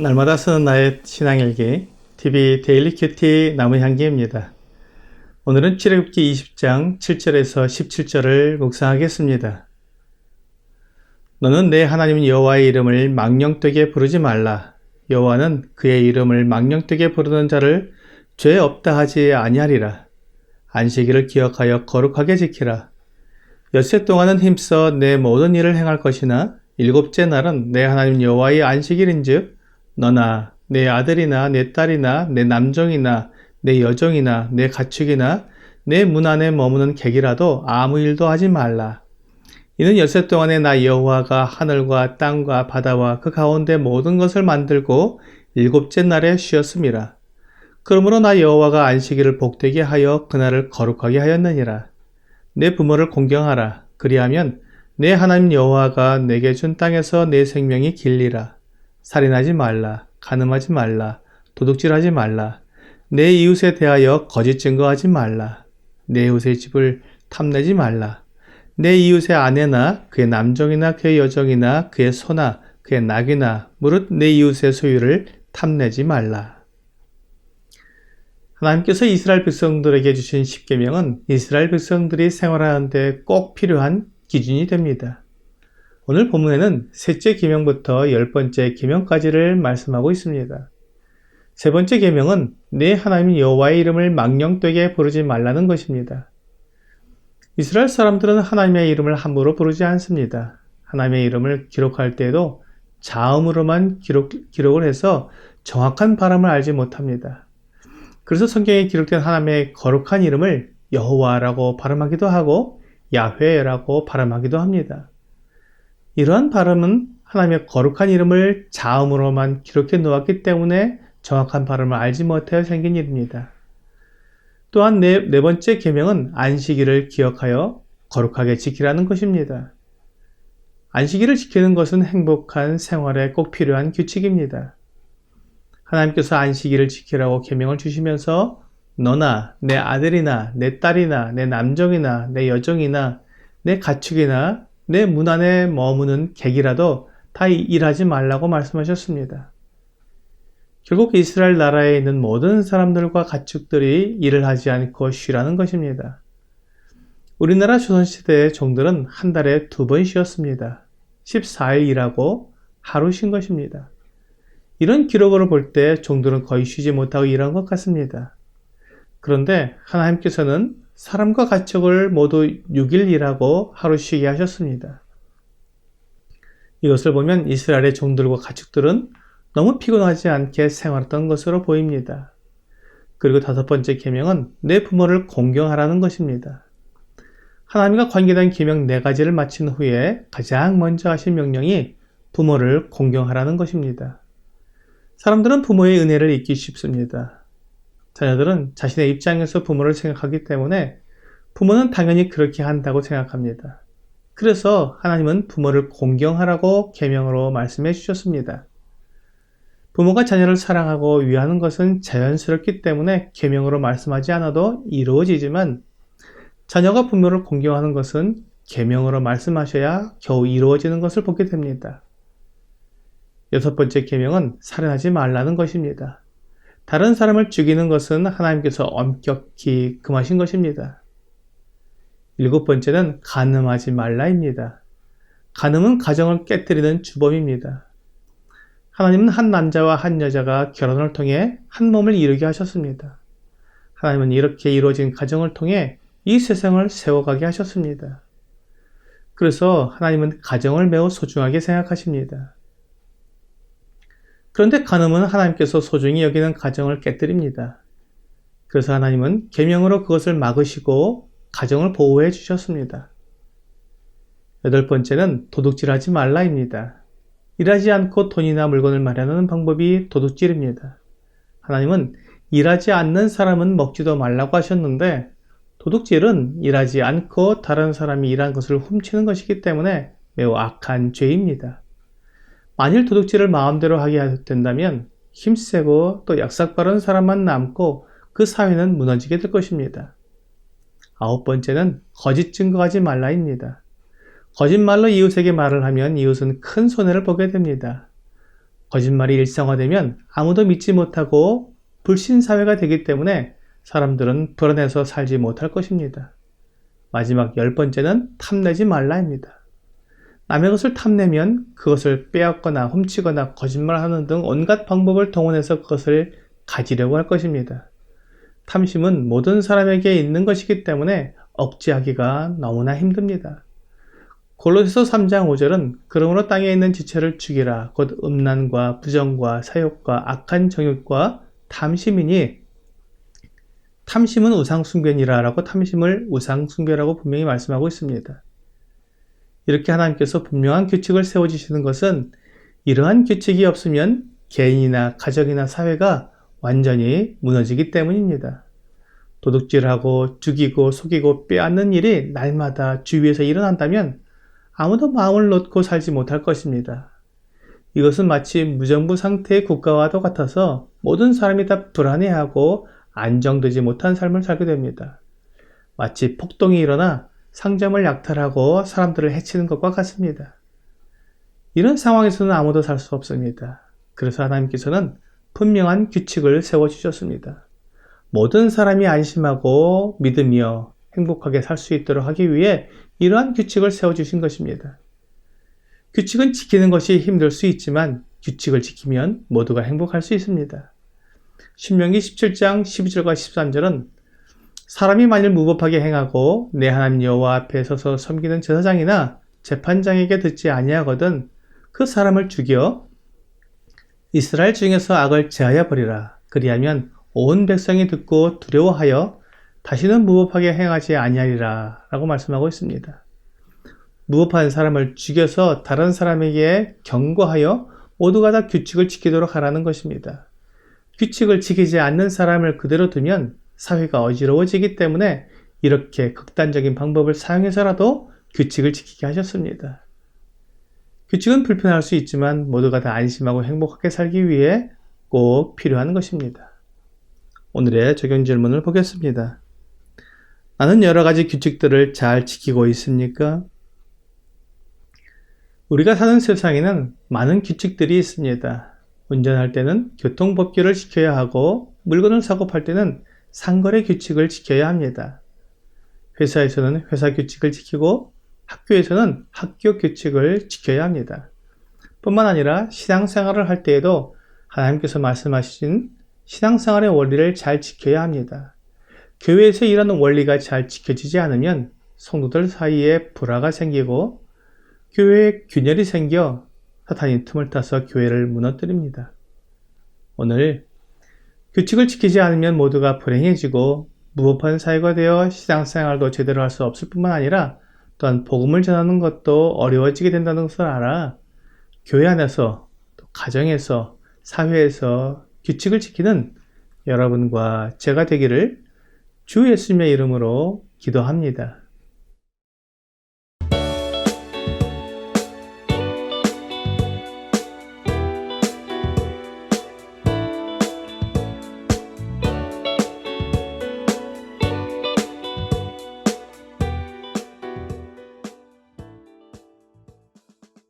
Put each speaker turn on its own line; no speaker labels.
날마다 쓰는 나의 신앙일기 TV 데일리 큐티 나무향기입니다. 오늘은 출애굽기 20장 7절에서 17절을 묵상하겠습니다. 너는 내 하나님 여호와의 이름을 망령되게 부르지 말라. 여호와는 그의 이름을 망령되게 부르는 자를 죄 없다 하지 아니하리라. 안식일을 기억하여 거룩하게 지키라. 엿새 동안은 힘써 내 모든 일을 행할 것이나 일곱째 날은 내 하나님 여호와의 안식일인즉 너나 내 아들이나 내 딸이나 내 남종이나 내 여종이나 내 가축이나 내 문 안에 머무는 객이라도 아무 일도 하지 말라. 이는 엿새 동안에 나 여호와가 하늘과 땅과 바다와 그 가운데 모든 것을 만들고 일곱째 날에 쉬었음이라. 그러므로 나 여호와가 안식일을 복되게 하여 그날을 거룩하게 하였느니라. 내 부모를 공경하라. 그리하면 내 하나님 여호와가 내게 준 땅에서 내 생명이 길리라. 살인하지 말라. 간음하지 말라. 도둑질하지 말라. 내 이웃에 대하여 거짓 증거하지 말라. 내 이웃의 집을 탐내지 말라. 내 이웃의 아내나 그의 남종이나 그의 여종이나 그의 소나 그의 낙이나 무릇 내 이웃의 소유를 탐내지 말라. 하나님께서 이스라엘 백성들에게 주신 십계명은 이스라엘 백성들이 생활하는데 꼭 필요한 기준이 됩니다. 오늘 본문에는 셋째 계명부터 열 번째 계명까지를 말씀하고 있습니다. 세 번째 계명은 내 하나님 여호와의 이름을 망령되게 부르지 말라는 것입니다. 이스라엘 사람들은 하나님의 이름을 함부로 부르지 않습니다. 하나님의 이름을 기록할 때에도 자음으로만 기록, 기록을 해서 정확한 발음을 알지 못합니다. 그래서 성경에 기록된 하나님의 거룩한 이름을 여호와라고 발음하기도 하고 야훼라고 발음하기도 합니다. 이러한 발음은 하나님의 거룩한 이름을 자음으로만 기록해 놓았기 때문에 정확한 발음을 알지 못하여 생긴 일입니다. 또한 네, 네 번째 계명은 안식일을 기억하여 거룩하게 지키라는 것입니다. 안식일을 지키는 것은 행복한 생활에 꼭 필요한 규칙입니다. 하나님께서 안식일을 지키라고 계명을 주시면서 너나 내 아들이나 내 딸이나 내 남종이나 내 여종이나 내 가축이나 내 문 안에 머무는 객이라도 다 일하지 말라고 말씀하셨습니다. 결국 이스라엘 나라에 있는 모든 사람들과 가축들이 일을 하지 않고 쉬라는 것입니다. 우리나라 조선시대의 종들은 한 달에 두 번 쉬었습니다. 14일 일하고 하루 쉰 것입니다. 이런 기록으로 볼 때 종들은 거의 쉬지 못하고 일한 것 같습니다. 그런데 하나님께서는 사람과 가축을 모두 6일 일하고 하루 쉬게 하셨습니다. 이것을 보면 이스라엘의 종들과 가축들은 너무 피곤하지 않게 생활했던 것으로 보입니다. 그리고 다섯 번째 계명은 내 부모를 공경하라는 것입니다. 하나님과 관계된 계명 네 가지를 마친 후에 가장 먼저 하신 명령이 부모를 공경하라는 것입니다. 사람들은 부모의 은혜를 잊기 쉽습니다. 자녀들은 자신의 입장에서 부모를 생각하기 때문에 부모는 당연히 그렇게 한다고 생각합니다. 그래서 하나님은 부모를 공경하라고 계명으로 말씀해 주셨습니다. 부모가 자녀를 사랑하고 위하는 것은 자연스럽기 때문에 계명으로 말씀하지 않아도 이루어지지만 자녀가 부모를 공경하는 것은 계명으로 말씀하셔야 겨우 이루어지는 것을 보게 됩니다. 여섯 번째 계명은 살인하지 말라는 것입니다. 다른 사람을 죽이는 것은 하나님께서 엄격히 금하신 것입니다. 일곱 번째는 간음하지 말라입니다. 간음은 가정을 깨뜨리는 주범입니다. 하나님은 한 남자와 한 여자가 결혼을 통해 한 몸을 이루게 하셨습니다. 하나님은 이렇게 이루어진 가정을 통해 이 세상을 세워가게 하셨습니다. 그래서 하나님은 가정을 매우 소중하게 생각하십니다. 그런데 간음은 하나님께서 소중히 여기는 가정을 깨뜨립니다. 그래서 하나님은 계명으로 그것을 막으시고 가정을 보호해 주셨습니다. 여덟 번째는 도둑질하지 말라입니다. 일하지 않고 돈이나 물건을 마련하는 방법이 도둑질입니다. 하나님은 일하지 않는 사람은 먹지도 말라고 하셨는데 도둑질은 일하지 않고 다른 사람이 일한 것을 훔치는 것이기 때문에 매우 악한 죄입니다. 만일 도둑질을 마음대로 하게 된다면 힘세고 또 약삭 빠른 사람만 남고 그 사회는 무너지게 될 것입니다. 아홉 번째는 거짓 증거하지 말라입니다. 거짓말로 이웃에게 말을 하면 이웃은 큰 손해를 보게 됩니다. 거짓말이 일상화되면 아무도 믿지 못하고 불신 사회가 되기 때문에 사람들은 불안해서 살지 못할 것입니다. 마지막 열 번째는 탐내지 말라입니다. 남의 것을 탐내면 그것을 빼앗거나 훔치거나 거짓말하는 등 온갖 방법을 동원해서 그것을 가지려고 할 것입니다. 탐심은 모든 사람에게 있는 것이기 때문에 억제하기가 너무나 힘듭니다. 골로새서 3장 5절은 그러므로 땅에 있는 지체를 죽이라 곧 음란과 부정과 사욕과 악한 정욕과 탐심이니 탐심은 우상숭배니라라고 탐심을 우상숭배라고 분명히 말씀하고 있습니다. 이렇게 하나님께서 분명한 규칙을 세워주시는 것은 이러한 규칙이 없으면 개인이나 가정이나 사회가 완전히 무너지기 때문입니다. 도둑질하고 죽이고 속이고 빼앗는 일이 날마다 주위에서 일어난다면 아무도 마음을 놓고 살지 못할 것입니다. 이것은 마치 무정부 상태의 국가와도 같아서 모든 사람이 다 불안해하고 안정되지 못한 삶을 살게 됩니다. 마치 폭동이 일어나 상점을 약탈하고 사람들을 해치는 것과 같습니다. 이런 상황에서는 아무도 살 수 없습니다. 그래서 하나님께서는 분명한 규칙을 세워주셨습니다. 모든 사람이 안심하고 믿으며 행복하게 살 수 있도록 하기 위해 이러한 규칙을 세워주신 것입니다. 규칙은 지키는 것이 힘들 수 있지만 규칙을 지키면 모두가 행복할 수 있습니다. 신명기 17장 12절과 13절은 사람이 만일 무법하게 행하고 내 하나님 여호와 앞에 서서 섬기는 제사장이나 재판장에게 듣지 아니하거든 그 사람을 죽여 이스라엘 중에서 악을 제하여 버리라. 그리하면 온 백성이 듣고 두려워하여 다시는 무법하게 행하지 아니하리라 라고 말씀하고 있습니다. 무법한 사람을 죽여서 다른 사람에게 경고하여 모두가 다 규칙을 지키도록 하라는 것입니다. 규칙을 지키지 않는 사람을 그대로 두면 사회가 어지러워지기 때문에 이렇게 극단적인 방법을 사용해서라도 규칙을 지키게 하셨습니다. 규칙은 불편할 수 있지만 모두가 다 안심하고 행복하게 살기 위해 꼭 필요한 것입니다. 오늘의 적용 질문을 보겠습니다. 나는 여러 가지 규칙들을 잘 지키고 있습니까? 우리가 사는 세상에는 많은 규칙들이 있습니다. 운전할 때는 교통법규를 지켜야 하고 물건을 사고 팔 때는 상거래 규칙을 지켜야 합니다. 회사에서는 회사 규칙을 지키고 학교에서는 학교 규칙을 지켜야 합니다. 뿐만 아니라 신앙생활을 할 때에도 하나님께서 말씀하신 신앙생활의 원리를 잘 지켜야 합니다. 교회에서 일하는 원리가 잘 지켜지지 않으면 성도들 사이에 불화가 생기고 교회에 균열이 생겨 사탄이 틈을 타서 교회를 무너뜨립니다. 오늘 규칙을 지키지 않으면 모두가 불행해지고 무법한 사회가 되어 신앙생활도 제대로 할 수 없을 뿐만 아니라 또한 복음을 전하는 것도 어려워지게 된다는 것을 알아 교회 안에서 또 가정에서 사회에서 규칙을 지키는 여러분과 제가 되기를 주 예수님의 이름으로 기도합니다.